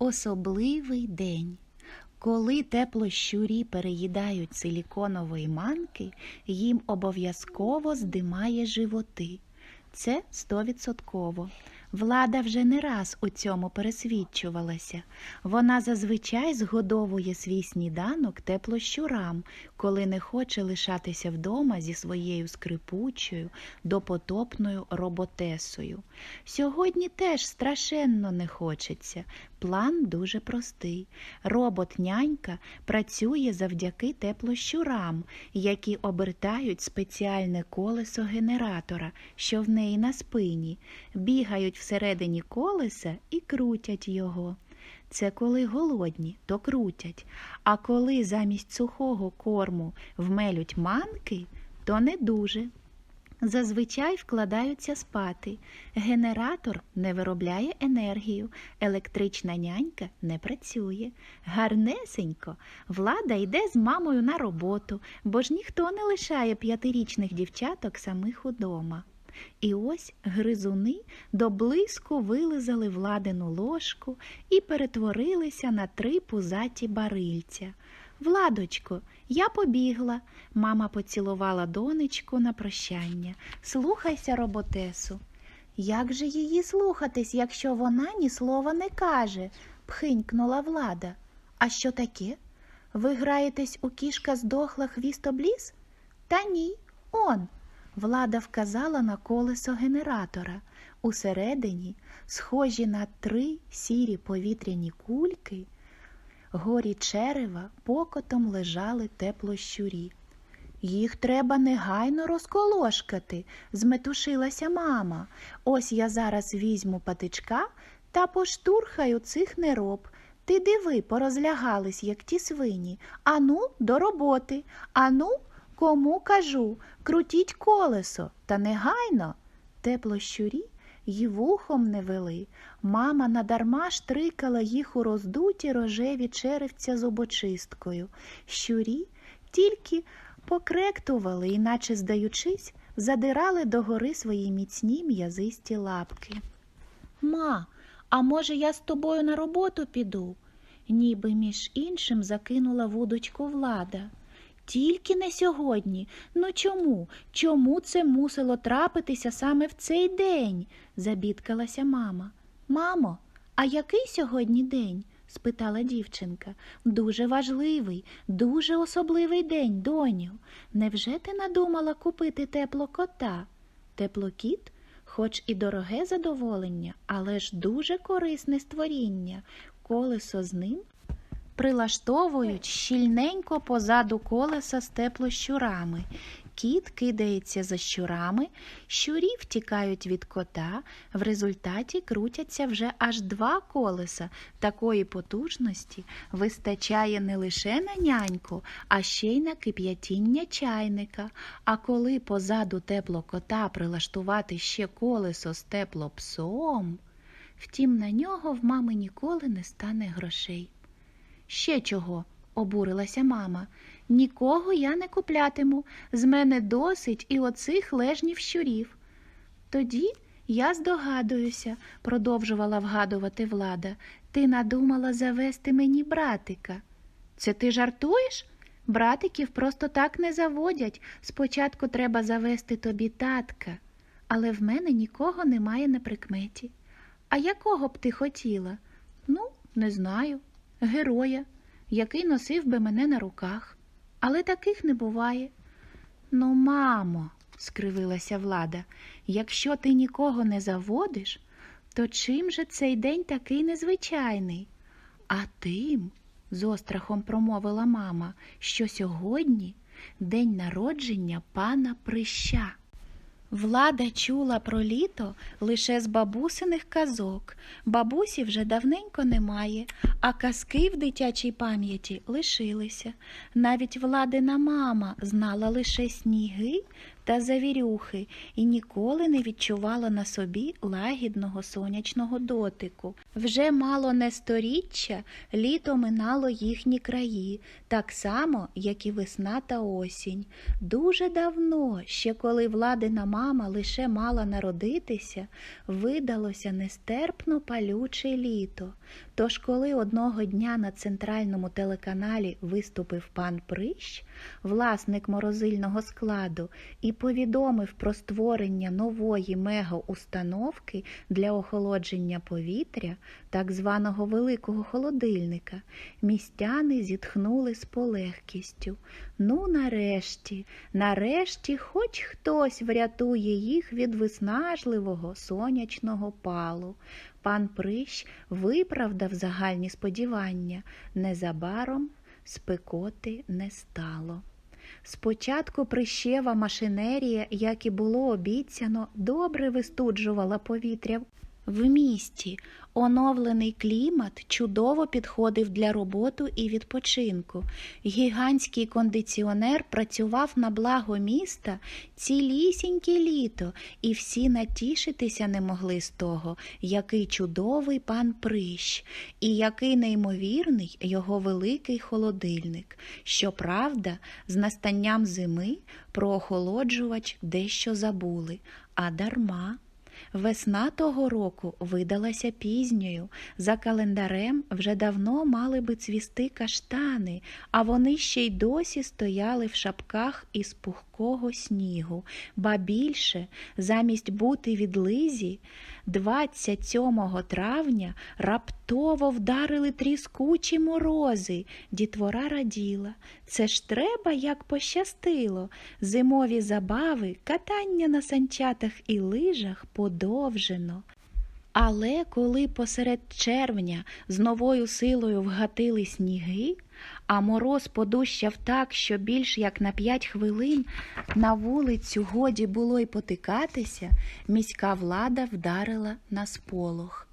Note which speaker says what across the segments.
Speaker 1: Особливий день. Коли теплощурі переїдають силіконової манки, їм обов'язково здимає животи. Це стовідсотково. Влада вже не раз у цьому пересвідчувалася. Вона зазвичай згодовує свій сніданок теплощурам, коли не хоче лишатися вдома зі своєю скрипучою, допотопною роботесою. Сьогодні теж страшенно не хочеться. План дуже простий. Робот-нянька працює завдяки теплощурам, які обертають спеціальне колесо генератора, що в неї на спині, бігають всередині колеса і крутять його. Це коли голодні, то крутять, а коли замість сухого корму вмелють манки, то не дуже. Зазвичай вкладаються спати. Генератор не виробляє енергію, електрична нянька не працює. Гарнесенько, влада йде з мамою на роботу, бо ж ніхто не лишає п'ятирічних дівчаток самих удома. І ось гризуни до блиску вилизали владину ложку і перетворилися на три пузаті барильця. Владочко, я побігла. Мама поцілувала донечку на прощання. Слухайся, роботесу. Як же її слухатись, якщо вона ні слова не каже? пхинькнула влада. А що таке? Ви граєтесь у кішка здохла хвіст обліз? Та ні, он. Влада вказала на колесо генератора. Усередині, схожі на три сірі повітряні кульки, горі черева покотом лежали теплощурі. Їх треба негайно розколошкати, зметушилася мама. Ось я зараз візьму патичка та поштурхаю цих нероб. Ти диви, порозлягались, як ті свині. Ану, до роботи. Ану, кому кажу, крутіть колесо, та негайно. Теплощурі й вухом не вели. Мама надарма штрикала їх у роздуті рожеві черевця зубочисткою. Щурі тільки покректували, іначе, здаючись, задирали догори свої міцні м'язисті лапки. Ма, а може, я з тобою на роботу піду? Ніби між іншим закинула вудочку влада. Тільки не сьогодні. Ну чому? Чому це мусило трапитися саме в цей день? забідкалася мама. Мамо, а який сьогодні день? спитала дівчинка. Дуже важливий, дуже особливий день, доню. Невже ти надумала купити теплокота? Теплокіт? Хоч і дороге задоволення, але ж дуже корисне створіння. Колесо з ним прилаштовують щільненько позаду колеса з теплощурами. Кіт кидається за щурами, щурі втікають від кота, в результаті крутяться вже аж два колеса. Такої потужності вистачає не лише на няньку, а ще й на кип'ятіння чайника. А коли позаду теплокота прилаштувати ще колесо з теплопсом, втім на нього в мами ніколи не стане грошей. Ще чого? обурилася мама. Нікого я не куплятиму. З мене досить і оцих лежнів щурів. Тоді я здогадуюся, продовжувала вгадувати влада. Ти надумала завести мені братика. Це ти жартуєш? Братиків просто так не заводять. Спочатку треба завести тобі татка, але в мене нікого немає на прикметі. А якого б ти хотіла? Ну, не знаю героя, який носив би мене на руках. Але таких не буває. Ну, мамо, скривилася влада, якщо ти нікого не заводиш, то чим же цей день такий незвичайний? А тим, з острахом промовила мама, що сьогодні день народження пана Прища. Влада чула про літо лише з бабусиних казок. Бабусі вже давненько немає, а казки в дитячій пам'яті лишилися. Навіть владина мама знала лише сніги та завірюхи і ніколи не відчувала на собі лагідного сонячного дотику. Вже мало не сторіччя літо минало їхні краї, так само, як і весна та осінь. Дуже давно, ще коли владина мама лише мала народитися, видалося нестерпно палюче літо. Тож, коли одного дня на центральному телеканалі виступив пан Прищ, власник морозильного складу, і повідомив про створення нової мегаустановки для охолодження повітря, так званого великого холодильника, містяни зітхнули з полегкістю. Ну, нарешті, нарешті, хоч хтось врятує їх від виснажливого сонячного палу. Пан Прищ виправдав загальні сподівання. Незабаром спекоти не стало. Спочатку прищева машинерія, як і було обіцяно, добре вистуджувала повітря в місті. Оновлений клімат чудово підходив для роботи і відпочинку. Гігантський кондиціонер працював на благо міста цілісіньке літо, і всі натішитися не могли з того, який чудовий пан Прищ, і який неймовірний його великий холодильник. Щоправда, з настанням зими про охолоджувач дещо забули, а дарма. Весна того року видалася пізньою. За календарем вже давно мали би цвісти каштани, а вони ще й досі стояли в шапках із пухкого снігу. Ба більше, замість бути відлизі, 27 травня раптово вдарили тріскучі морози. Дітвора раділа. Це ж треба, як пощастило. Зимові забави, катання на санчатах і лижах подовжено. Але коли посеред червня з новою силою вгатили сніги, а мороз подущав так, що більш як на п'ять хвилин на вулицю годі було й потикатися, міська влада вдарила на сполох.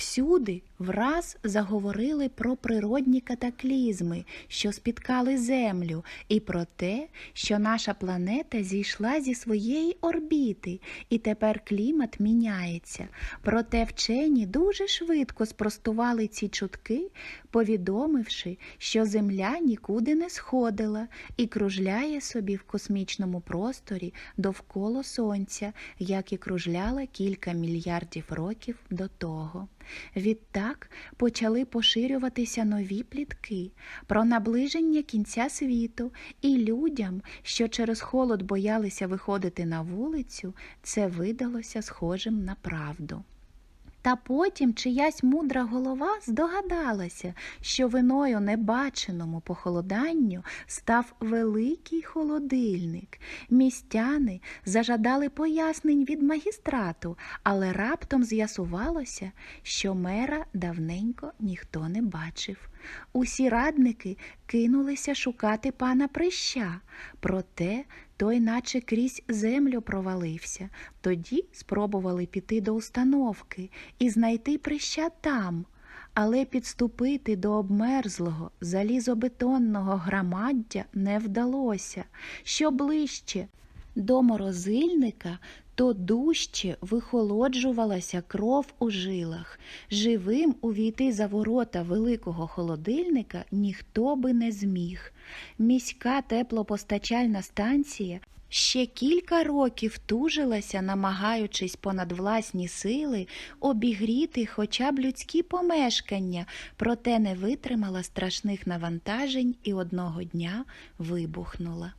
Speaker 1: Всюди враз заговорили про природні катаклізми, що спіткали Землю, і про те, що наша планета зійшла зі своєї орбіти, і тепер клімат міняється. Проте вчені дуже швидко спростували ці чутки, повідомивши, що Земля нікуди не сходила і кружляє собі в космічному просторі довкола Сонця, як і кружляла кілька мільярдів років до того. Відтак почали поширюватися нові плітки про наближення кінця світу, і людям, що через холод боялися виходити на вулицю, це видалося схожим на правду. Та потім чиясь мудра голова здогадалася, що виною небаченому похолоданню став великий холодильник. Містяни зажадали пояснень від магістрату, але раптом з'ясувалося, що мера давненько ніхто не бачив. Усі радники кинулися шукати пана Прища, проте той наче крізь землю провалився. Тоді спробували піти до установки і знайти прища там. Але підступити до обмерзлого залізобетонного громаддя не вдалося. Що ближче до морозильника, то дужче вихолоджувалася кров у жилах. Живим увійти за ворота великого холодильника ніхто би не зміг. Міська теплопостачальна станція ще кілька років тужилася, намагаючись понад власні сили обігріти хоча б людські помешкання, проте не витримала страшних навантажень і одного дня вибухнула.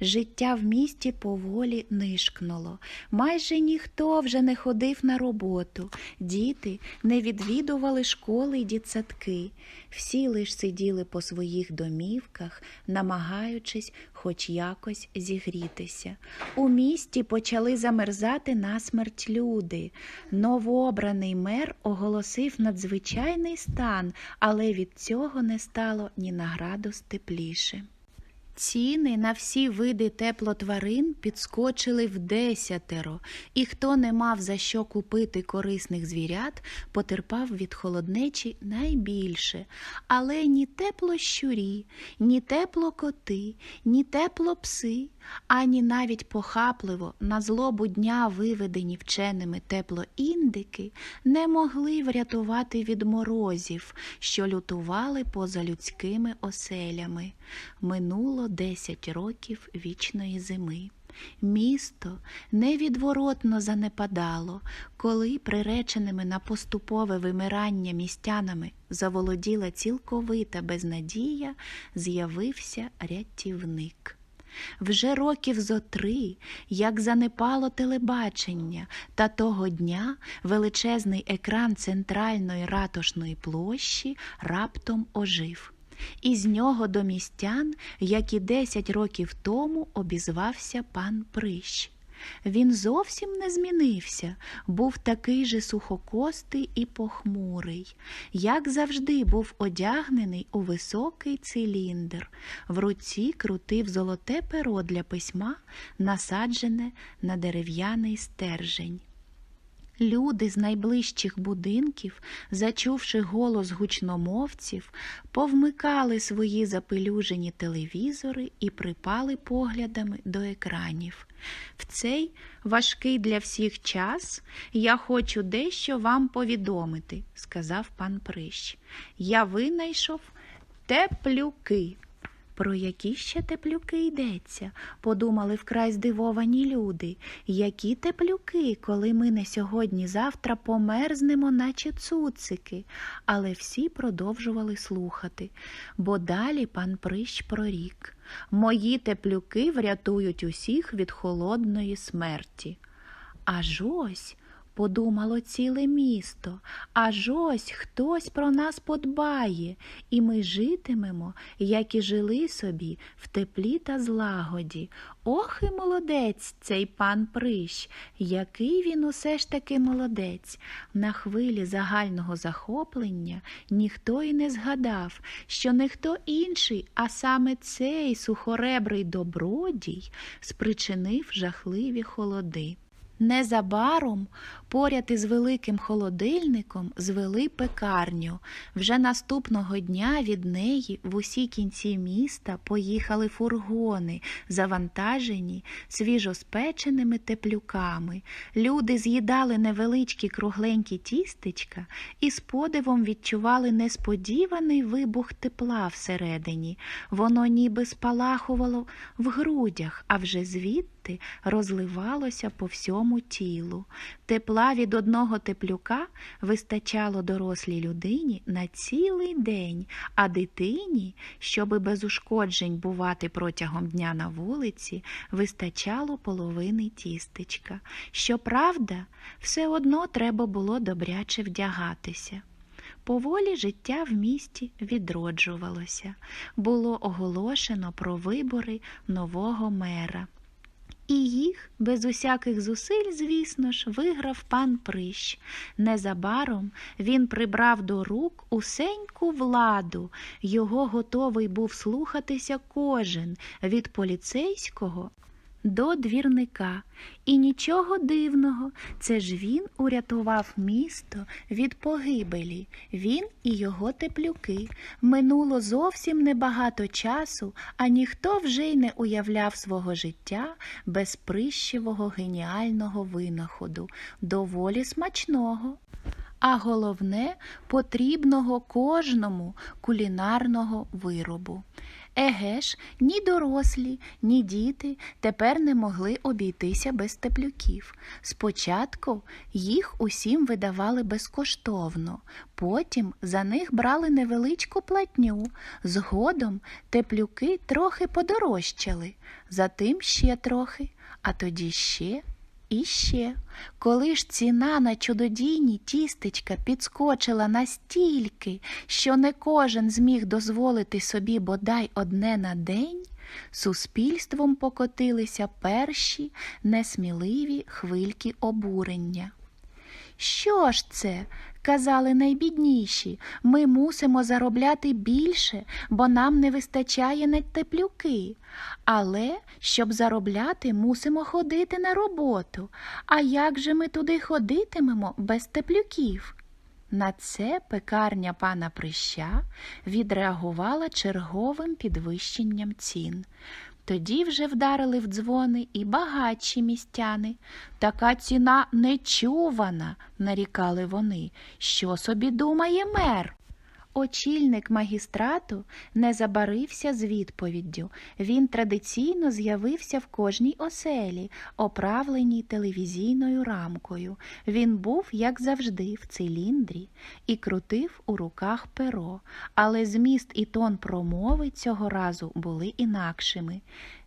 Speaker 1: Життя в місті поволі нишкнуло. Майже ніхто вже не ходив на роботу. Діти не відвідували школи й дітсадки. Всі лиш сиділи по своїх домівках, намагаючись хоч якось зігрітися. У місті почали замерзати насмерть люди. Новообраний мер оголосив надзвичайний стан, але від цього не стало ні на градус тепліше. Ціни на всі види теплотварин підскочили в десятеро, і хто не мав за що купити корисних звірят, потерпав від холоднечі найбільше. Але ні тепло щурі, ні тепло коти, ні тепло пси ані навіть похапливо на злобу дня виведені вченими теплоіндики не могли врятувати від морозів, що лютували поза людськими оселями. Минуло десять років вічної зими. Місто невідворотно занепадало, коли приреченими на поступове вимирання містянами заволоділа цілковита безнадія, з'явився рятівник. Вже років зо три, як занепало телебачення, та того дня величезний екран центральної ратушної площі раптом ожив. І з нього до містян, як і десять років тому, обізвався пан Прищ. Він зовсім не змінився, був такий же сухокостий і похмурий, як завжди був одягнений у високий циліндр, в руці крутив золоте перо для письма, насаджене на дерев'яний стержень. Люди з найближчих будинків, зачувши голос гучномовців, повмикали свої запелюжені телевізори і припали поглядами до екранів. В цей важкий для всіх час я хочу дещо вам повідомити, сказав пан Прищ. Я винайшов теплюки. Про які ще теплюки йдеться, подумали вкрай здивовані люди. Які теплюки, коли ми не сьогодні-завтра померзнемо, наче цуцики. Але всі продовжували слухати, бо далі пан Прищ прорік. Мої теплюки врятують усіх від холодної смерті. Аж ось подумало ціле місто, аж ось хтось про нас подбає, і ми житимемо, як і жили собі, в теплі та злагоді. Ох і молодець цей пан Прищ, який він усе ж таки молодець. На хвилі загального захоплення ніхто й не згадав, що не хто інший, а саме цей сухоребрий добродій спричинив жахливі холоди. Незабаром поряд із великим холодильником звели пекарню. Вже наступного дня від неї в усі кінці міста поїхали фургони, завантажені свіжоспеченими теплюками. Люди з'їдали невеличкі кругленькі тістечка і з подивом відчували несподіваний вибух тепла всередині. Воно ніби спалахувало в грудях, а вже звідти розливалося по всьому тілу. Тепла від одного теплюка вистачало дорослій людині на цілий день, а дитині, щоби без ушкоджень бувати протягом дня на вулиці, вистачало половини тістечка. Щоправда, все одно треба було добряче вдягатися. Поволі життя в місті відроджувалося. Було оголошено про вибори нового мера. І їх, без усяких зусиль, звісно ж, виграв пан Прищ. Незабаром він прибрав до рук усеньку владу. Його готовий був слухатися кожен від поліцейського до двірника. І нічого дивного, це ж він урятував місто від погибелі, він і його теплюки. Минуло зовсім небагато часу, а ніхто вже й не уявляв свого життя без прищевого геніального винаходу, доволі смачного. А головне потрібного кожному кулінарного виробу. Еге ж, ні дорослі, ні діти тепер не могли обійтися без теплюків. Спочатку їх усім видавали безкоштовно, потім за них брали невеличку платню. Згодом теплюки трохи подорожчали, затим ще трохи, а тоді ще. І ще, коли ж ціна на чудодійні тістечка підскочила настільки, що не кожен зміг дозволити собі бодай одне на день, суспільством покотилися перші несміливі хвильки обурення. Що ж це? Казали найбідніші, ми мусимо заробляти більше, бо нам не вистачає на теплюки. Але щоб заробляти, мусимо ходити на роботу. А як же ми туди ходитимемо без теплюків? На це пекарня пана Прища відреагувала черговим підвищенням цін. Тоді вже вдарили в дзвони і багатші містяни. Така ціна нечувана, нарікали вони. Що собі думає мер? Очільник магістрату не забарився з відповіддю. Він традиційно з'явився в кожній оселі, оправленій телевізійною рамкою. Він був, як завжди, в циліндрі і крутив у руках перо, але зміст і тон промови цього разу були інакшими.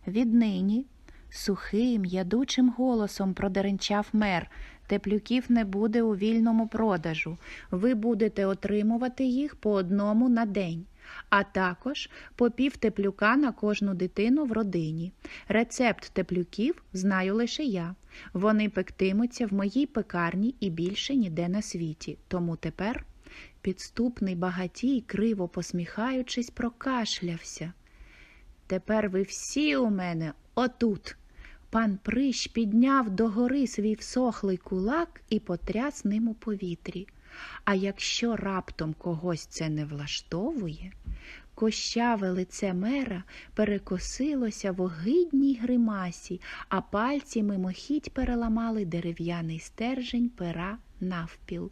Speaker 1: Віднині сухим, ядучим голосом продеренчав мер. Теплюків не буде у вільному продажу. Ви будете отримувати їх по одному на день, а також по пів теплюка на кожну дитину в родині. Рецепт теплюків знаю лише я. Вони пектимуться в моїй пекарні і більше ніде на світі. Тому тепер підступний багатій, криво посміхаючись, прокашлявся. Тепер ви всі у мене отут. Пан Прищ підняв догори свій всохлий кулак і потряс ним у повітрі. А якщо раптом когось це не влаштовує, кощаве лице мера перекосилося в огидній гримасі, а пальці мимохідь переламали дерев'яний стержень пера навпіл.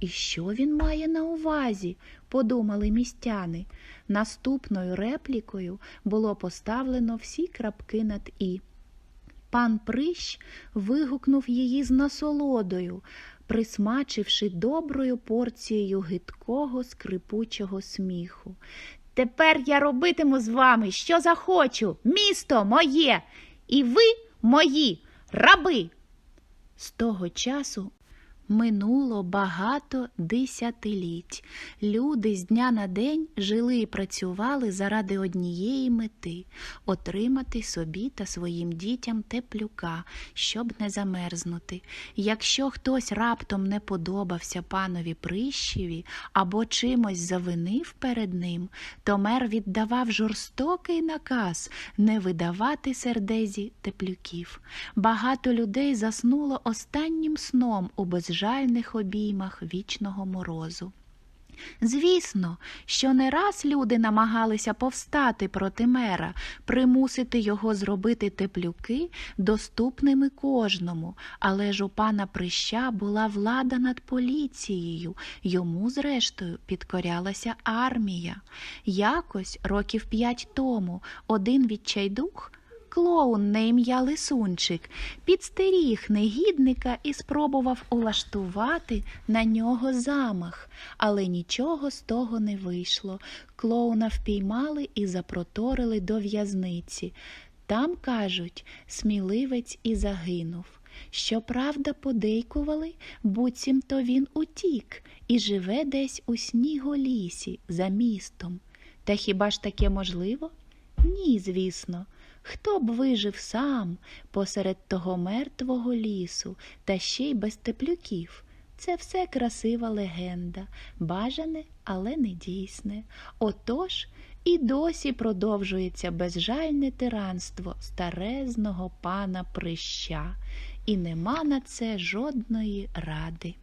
Speaker 1: І що він має на увазі? подумали містяни. Наступною реплікою було поставлено всі крапки над і. Пан Прищ вигукнув її з насолодою, присмачивши доброю порцією гидкого скрипучого сміху. Тепер я робитиму з вами, що захочу, місто моє, і ви мої раби. З того часу минуло багато десятиліть. Люди з дня на день жили і працювали заради однієї мети отримати собі та своїм дітям теплюка, щоб не замерзнути. Якщо хтось раптом не подобався панові Прищеві або чимось завинив перед ним, то мер віддавав жорстокий наказ не видавати сердезі теплюків. Багато людей заснуло останнім сном у безжальних обіймах вічного морозу. Звісно, що не раз люди намагалися повстати проти мера, примусити його зробити теплюки доступними кожному, але ж у пана Прища була влада над поліцією, йому, зрештою, підкорялася армія. Якось, років п'ять тому, один відчайдух клоун на ім'я Лисунчик підстеріг негідника і спробував улаштувати на нього замах, але нічого з того не вийшло. Клоуна впіймали і запроторили до в'язниці. Там, кажуть, сміливець і загинув. Щоправда, подейкували, буцімто він утік і живе десь у сніголісі за містом. Та хіба ж таке можливо? Ні, звісно. Хто б вижив сам посеред того мертвого лісу, та ще й без теплюків? Це все красива легенда, бажане, але не дійсне. Отож і досі продовжується безжальне тиранство старезного пана Прища, і нема на це жодної ради.